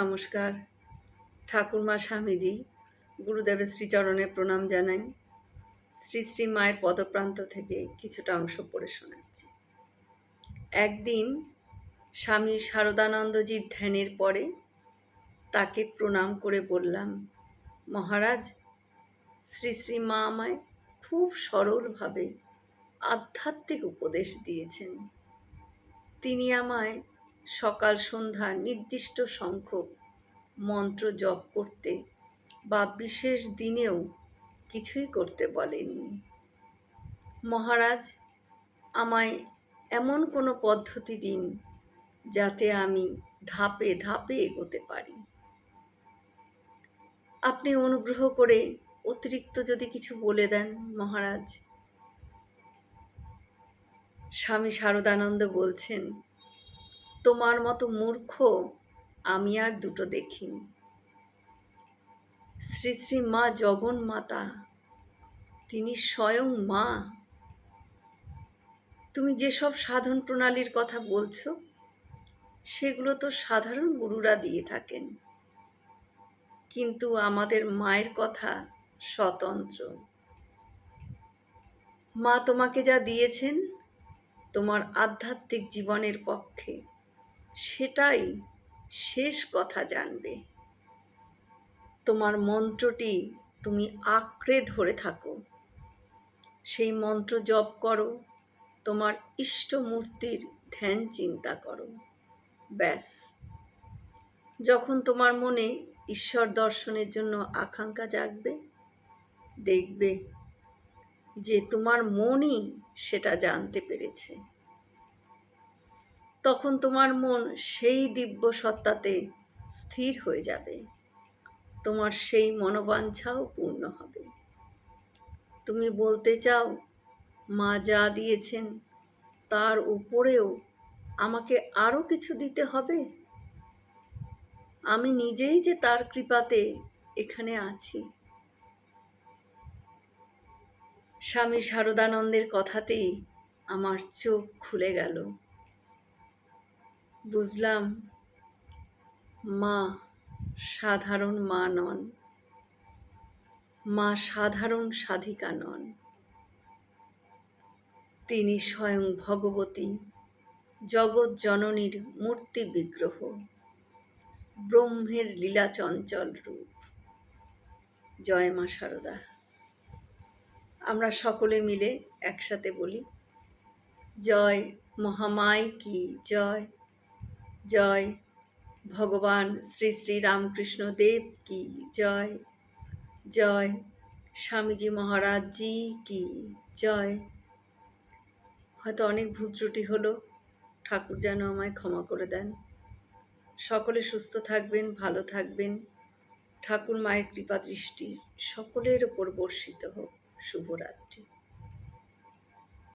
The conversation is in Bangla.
নমস্কার। ঠাকুরমা স্বামীজি, গুরুদেবের শ্রীচরণে প্রণাম জানাই। শ্রী শ্রী মায়ের পদপ্রান্ত থেকে কিছুটা অংশ পড়ে শোনাচ্ছি। একদিন স্বামী শারদানন্দজির ধ্যানের পরে তাকে প্রণাম করে বললাম, মহারাজ, শ্রী শ্রী মা আমায় খুব সরলভাবে আধ্যাত্মিক উপদেশ দিয়েছেন। তিনি আমায় সকাল সন্ধ্যা নির্দিষ্ট সংখ্যক মন্ত্র জপ করতে বা বিশেষ দিনেও কিছুই করতে বলেননি। মহারাজ, আমায় এমন কোনো পদ্ধতি দিন যাতে আমি ধাপে ধাপে এগোতে পারি। আপনি অনুগ্রহ করে অতিরিক্ত যদি কিছু বলে দেন, মহারাজ। স্বামী শারদানন্দ বলছেন তোমার মতো মূর্খ আমি আর দুটো দেখিনি। শ্রী শ্রী মা জগন মাতা, তিনি স্বয়ং মা। তুমি যেসব সাধন প্রণালীর কথা বলছো, সেগুলো তো সাধারণ গুরুরা দিয়ে থাকেন। কিন্তু আমাদের মায়ের কথা স্বতন্ত্র। মা তোমাকে যা দিয়েছেন, তোমার আধ্যাত্মিক জীবনের পক্ষে। সেটাই শেষ কথা জানবে। তোমার মন্ত্রটি তুমি আঁকড়ে ধরে থাকো। সেই মন্ত্র জপ করো, তোমার ইষ্ট মূর্তির ধ্যান চিন্তা করো। ব্যাস। যখন তোমার মনে ঈশ্বর দর্শনের জন্য আকাঙ্ক্ষা জাগবে, দেখবে যে তোমার মনই সেটা জানতে পেরেছে। তখন তোমার মন সেই দিব্য সত্তাতে স্থির হয়ে যাবে। তোমার সেই মনোবাঞ্ছাও পূর্ণ হবে। তুমি বলতে চাও, মা যা দিয়েছেন, তার উপরেও আমাকে আরও কিছু দিতে হবে? আমি নিজেই যে তার কৃপাতে এখানে আছি। স্বামী শারদানন্দের কথাতেই আমার চোখ খুলে গেল। বুঝলাম, মা সাধারণ মা নন। মা সাধারণ সাধিকা নন। তিনি স্বয়ং ভগবতী, জগৎ জননীর মূর্তি বিগ্রহ, ব্রহ্মের লীলা চঞ্চল রূপ। জয় মা সারদা। আমরা সকলে মিলে একসাথে বলি, জয় মহামায় কি জয়। জয়। ভগবান শ্রী শ্রী রামকৃষ্ণ দেব কি জয়। জয়। স্বামীজি মহারাজ জি কি জয়। হয়তো অনেক ভুল ত্রুটি হলো, ঠাকুর যেন আমায় ক্ষমা করে দেন। সকলে সুস্থ থাকবেন, ভালো থাকবেন। ঠাকুর মায়ের কৃপা দৃষ্টি সকলের ওপর বর্ষিত হোক। শুভরাত্রি।